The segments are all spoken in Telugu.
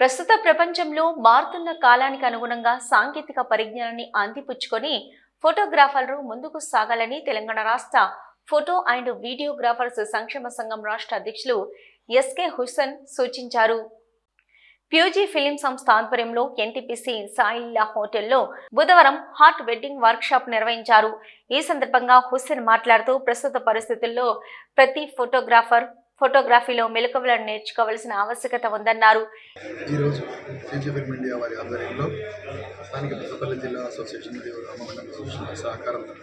ప్రస్తుత ప్రపంచంలో మారుతున్న కాలానికి అనుగుణంగా సాంకేతిక పరిజ్ఞానాన్ని అందిపుచ్చుకొని ఫోటోగ్రాఫర్లు ముందుకు సాగాలని తెలంగాణ రాష్ట్ర ఫోటో అండ్ వీడియోగ్రాఫర్స్ సంక్షేమ సంఘం రాష్ట్ర అధ్యక్షులు ఎస్కే హుస్సేన్ సూచించారు. ప్యూజీ ఫిలిం సంస్థ ఆధ్వర్యంలో ఎన్టీపీసీ సాయిల్లా హోటల్లో బుధవారం హాట్ వెడ్డింగ్ వర్క్షాప్ నిర్వహించారు. ఈ సందర్భంగా హుస్సేన్ మాట్లాడుతూ ప్రస్తుత పరిస్థితుల్లో ప్రతి ఫోటోగ్రాఫర్ ఫోటోగ్రఫీలో మెలకువలను నేర్చుకోవాల్సిన ఆవశ్యకత ఉందన్నారు. ఈరోజు ఇండియా వారి ఆధ్వర్యంలో స్థానిక పెద్దపల్లి జిల్లా అసోసియేషన్ మరియు అసోసియేషన్ సహకారంతో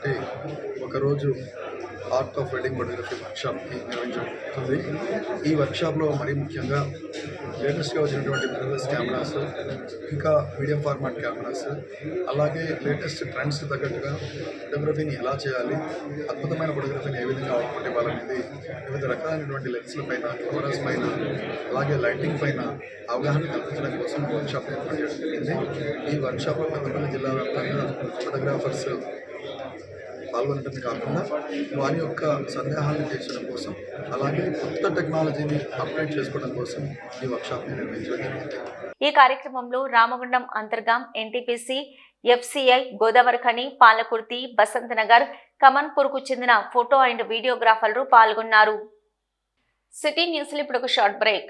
ఒకరోజు ఆర్ట్ ఆఫ్ వెడ్డింగ్ ఫోటోగ్రఫీ వర్క్షాప్ని నిర్వహించబడుతుంది ఈ వర్క్షాప్లో మరీ ముఖ్యంగా లేటెస్ట్గా వచ్చినటువంటి మిరర్లెస్ కెమెరాస్ ఇంకా మీడియం ఫార్మాట్ కెమెరాస్ అలాగే లేటెస్ట్ ట్రెండ్స్ తగ్గట్టుగా ఫోటోగ్రఫీని ఎలా చేయాలి అద్భుతమైన ఫోటోగ్రఫీని ఏ విధంగా అవుట్పుట్ ఇవ్వాలనేది వివిధ రకాలైనటువంటి లెన్స్ల పైన కెమెరాస్ పైన అలాగే లైటింగ్ పైన అవగాహన కల్పించడం కోసం వర్క్షాప్ ఏర్పాటు చేయడం జరిగింది. ఈ వర్క్షాప్లో పెద్దపల్లి జిల్లా వ్యాప్తంగా ఫోటోగ్రాఫర్స్ పాల్గొనడమే కాకుండా వారి యొక్క సందేహాలను తీర్చడం కోసం అలాగే కొత్త టెక్నాలజీని అప్డేట్ చేసుకోవడం కోసం ఈ వర్క్షాప్ని నిర్వహించడం జరిగింది. ఈ కార్యక్రమంలో రామగుండం అంతర్గాం ఎన్టీపీసీ ఎఫ్సిఐ గోదావరిఖని పాలకుర్తి బసంత్ నగర్ కమన్పూర్కు చెందిన ఫోటో అండ్ వీడియోగ్రాఫర్లు పాల్గొన్నారు. సిటీ న్యూస్లో ఇప్పుడు ఒక షార్ట్ బ్రేక్.